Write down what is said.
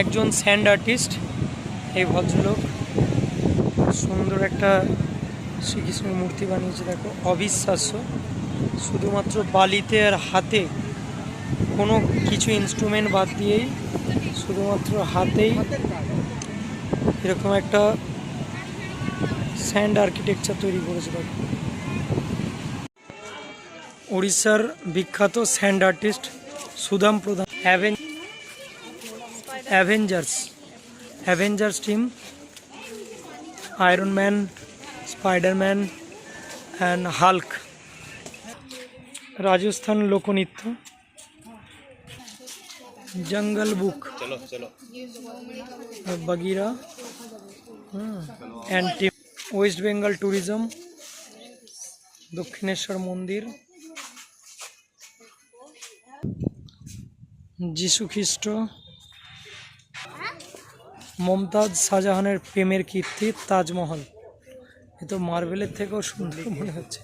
একজন sand artist, এই ভদ্রলোক। সুন্দর একটা শ্রীকৃষ্ণের মূর্তি বানিয়েছে, দেখো। অবিশ্বাস্য। শুধুমাত্র বালিতে আর হাতে কোনো কিছু ইনস্ট্রুমেন্ট বাদ দিয়েই, শুধুমাত্র হাতেই এরকম একটা স্যান্ড আর্কিটেকচার তৈরি করেছে দেখো উড়িষ্যার বিখ্যাত sand artist Sudam Pradhan অ্যাভেন Avengers. Avengers team Iron Man Spiderman and Hulk Rajasthan লোকনৃত্য। জঙ্গল বুক चलो चलो Bagheera and team West Bengal tourism Dakshineswar মন্দির যিশু খ্রিস্ট মমতাজ শাহজাহানের প্রেমের কীর্তি তাজমহল এ তো মার্বেলের থেকেও সুন্দর মনে হচ্ছে